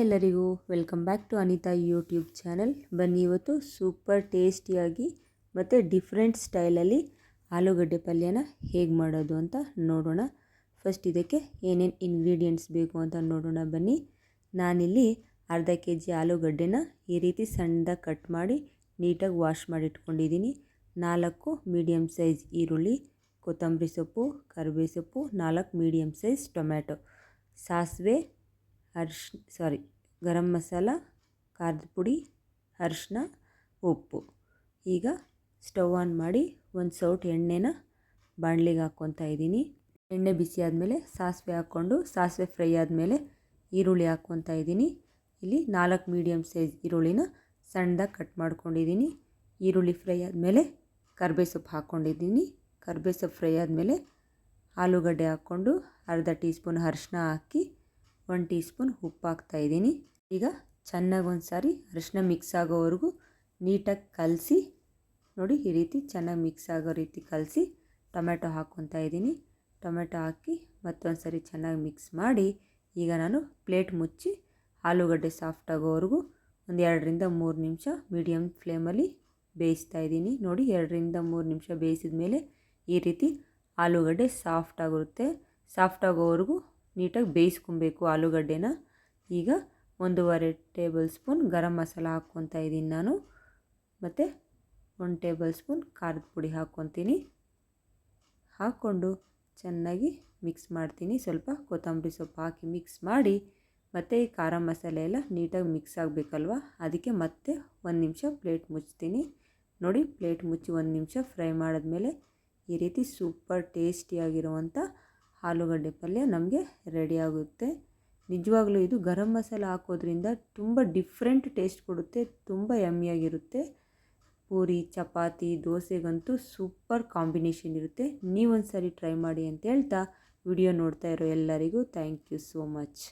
ಎಲ್ಲರಿಗೂ welcome back to Anita YouTube channel. ಬನ್ನಿ ಇವತ್ತು ಸೂಪರ್ ಟೇಸ್ಟಿಯಾಗಿ ಮತ್ತು ಡಿಫ್ರೆಂಟ್ ಸ್ಟೈಲಲ್ಲಿ ಆಲೂಗಡ್ಡೆ ಪಲ್ಯನ ಹೇಗೆ ಮಾಡೋದು ಅಂತ ನೋಡೋಣ. ಫಸ್ಟ್ ಇದಕ್ಕೆ ಏನೇನು ಇಂಗ್ರೀಡಿಯೆಂಟ್ಸ್ ಬೇಕು ಅಂತ ನೋಡೋಣ ಬನ್ನಿ. ನಾನಿಲ್ಲಿ ಅರ್ಧ ಕೆ ಜಿ ಆಲೂಗಡ್ಡೆನ ಈ ರೀತಿ ಸಣ್ಣದಾಗಿ ಕಟ್ ಮಾಡಿ ನೀಟಾಗಿ ವಾಶ್ ಮಾಡಿ ಇಟ್ಕೊಂಡಿದ್ದೀನಿ ನಾಲ್ಕು ಮೀಡಿಯಮ್ ಸೈಜ್ ಈರುಳ್ಳಿ, ಕೊತ್ತಂಬರಿ ಸೊಪ್ಪು ಕರಿಬೇವು ಸೊಪ್ಪು, ನಾಲ್ಕು ಮೀಡಿಯಮ್ ಸೈಜ್ ಟೊಮ್ಯಾಟೊ ಸಾಸಿವೆ ಅರ್ಶ್, ಸಾರಿ, ಗರಂ ಮಸಾಲ, ಖಾರದ ಪುಡಿ ಅರಿಶಿನ ಉಪ್ಪು. ಈಗ ಸ್ಟವ್ ಆನ್ ಮಾಡಿ ಒಂದು ಸೌಟ್ ಎಣ್ಣೆನ ಬಾಣಲಿಗೆ ಹಾಕ್ಕೊತಾ ಇದ್ದೀನಿ. ಎಣ್ಣೆ ಬಿಸಿ ಆದಮೇಲೆ ಸಾಸಿವೆ ಹಾಕ್ಕೊಂಡು ಸಾಸಿವೆ ಫ್ರೈ ಆದಮೇಲೆ ಈರುಳ್ಳಿ ಹಾಕ್ಕೊತಾ ಇದ್ದೀನಿ. ಇಲ್ಲಿ ನಾಲ್ಕು ಮೀಡಿಯಮ್ ಸೈಜ್ ಈರುಳ್ಳಿನ ಸಣ್ಣದಾಗಿ ಕಟ್ ಮಾಡ್ಕೊಂಡಿದ್ದೀನಿ. ಈರುಳ್ಳಿ ಫ್ರೈ ಆದಮೇಲೆ ಸೊಪ್ಪು ಹಾಕ್ಕೊಂಡಿದ್ದೀನಿ. ಸೊಪ್ಪು ಫ್ರೈ ಆದಮೇಲೆ ಆಲೂಗಡ್ಡೆ ಹಾಕ್ಕೊಂಡು ಅರ್ಧ ಟೀ ಸ್ಪೂನ್ ಅರಿಶಿನ ಹಾಕಿ ಒನ್ ಟೀ ಸ್ಪೂನ್ ಉಪ್ಪು ಹಾಕ್ತಾಯಿದ್ದೀನಿ ಈಗ ಚೆನ್ನಾಗಿ ಒಂದು ಸಾರಿ ಅರಿಶಿನ ಮಿಕ್ಸ್ ಆಗೋವರೆಗೂ ನೀಟಾಗಿ ಕಲಸಿ, ನೋಡಿ ಈ ರೀತಿ ಚೆನ್ನಾಗಿ ಮಿಕ್ಸ್ ಆಗೋ ರೀತಿ ಕಲಸಿ ಟೊಮೆಟೊ ಹಾಕ್ಕೊತಾ ಇದ್ದೀನಿ. ಟೊಮೆಟೊ ಹಾಕಿ ಮತ್ತೊಂದು ಸರಿ ಚೆನ್ನಾಗಿ ಮಿಕ್ಸ್ ಮಾಡಿ ಈಗ ನಾನು ಪ್ಲೇಟ್ ಮುಚ್ಚಿ ಆಲೂಗಡ್ಡೆ ಸಾಫ್ಟ್ ಆಗೋವರೆಗೂ ಒಂದು ಎರಡರಿಂದ ಮೂರು ನಿಮಿಷ ಮೀಡಿಯಮ್ ಫ್ಲೇಮಲ್ಲಿ ಬೇಯಿಸ್ತಾ ಇದ್ದೀನಿ. ನೋಡಿ ಎರಡರಿಂದ ಮೂರು ನಿಮಿಷ ಬೇಯಿಸಿದ ಮೇಲೆ ಈ ರೀತಿ ಆಲೂಗಡ್ಡೆ ಸಾಫ್ಟ್ ಆಗಿರುತ್ತೆ ಸಾಫ್ಟ್ ಆಗೋವರೆಗೂ ನೀಟಾಗಿ ಬೇಯಿಸ್ಕೊಬೇಕು ಆಲೂಗಡ್ಡೆನ. ಈಗ ಒಂದೂವರೆ ಟೇಬಲ್ ಸ್ಪೂನ್ ಗರಂ ಮಸಾಲ ಹಾಕ್ಕೊತಾ ಇದ್ದೀನಿ ನಾನು. ಮತ್ತು ಒಂದು ಟೇಬಲ್ ಸ್ಪೂನ್ ಖಾರದ ಪುಡಿ ಹಾಕ್ಕೊತೀನಿ. ಹಾಕ್ಕೊಂಡು ಚೆನ್ನಾಗಿ ಮಿಕ್ಸ್ ಮಾಡ್ತೀನಿ. ಸ್ವಲ್ಪ ಕೊತ್ತಂಬರಿ ಸೊಪ್ಪು ಹಾಕಿ ಮಿಕ್ಸ್ ಮಾಡಿ ಮತ್ತು ಈ ಖಾರ ಮಸಾಲೆ ಎಲ್ಲ ನೀಟಾಗಿ ಮಿಕ್ಸ್ ಆಗಬೇಕಲ್ವ? ಅದಕ್ಕೆ ಮತ್ತೆ ಒಂದು ನಿಮಿಷ ಪ್ಲೇಟ್ ಮುಚ್ತೀನಿ ನೋಡಿ ಪ್ಲೇಟ್ ಮುಚ್ಚಿ ಒಂದು ನಿಮಿಷ ಫ್ರೈ ಮಾಡಿದ್ಮೇಲೆ ಈ ರೀತಿ ಸೂಪರ್ ಟೇಸ್ಟಿಯಾಗಿರುವಂಥ ಆಲೂಗಡ್ಡೆ ಪಲ್ಯ ನಮಗೆ ರೆಡಿಯಾಗುತ್ತೆ ನಿಜವಾಗ್ಲೂ ಇದು ಗರಂ ಮಸಾಲ ಹಾಕೋದ್ರಿಂದ ತುಂಬ ಡಿಫ್ರೆಂಟ್ ಟೇಸ್ಟ್ ಕೊಡುತ್ತೆ, ತುಂಬ ಯಮ್ಮಿಯಾಗಿರುತ್ತೆ ಪೂರಿ, ಚಪಾತಿ, ದೋಸೆಗಂತೂ ಸೂಪರ್ ಕಾಂಬಿನೇಷನ್ ಇರುತ್ತೆ. ನೀವೊಂದು ಸಾರಿ ಟ್ರೈ ಮಾಡಿ ಅಂತ ಹೇಳ್ತಾ ವಿಡಿಯೋ ನೋಡ್ತಾ ಇರೋ ಎಲ್ಲರಿಗೂ ಥ್ಯಾಂಕ್ ಯು ಸೋ ಮಚ್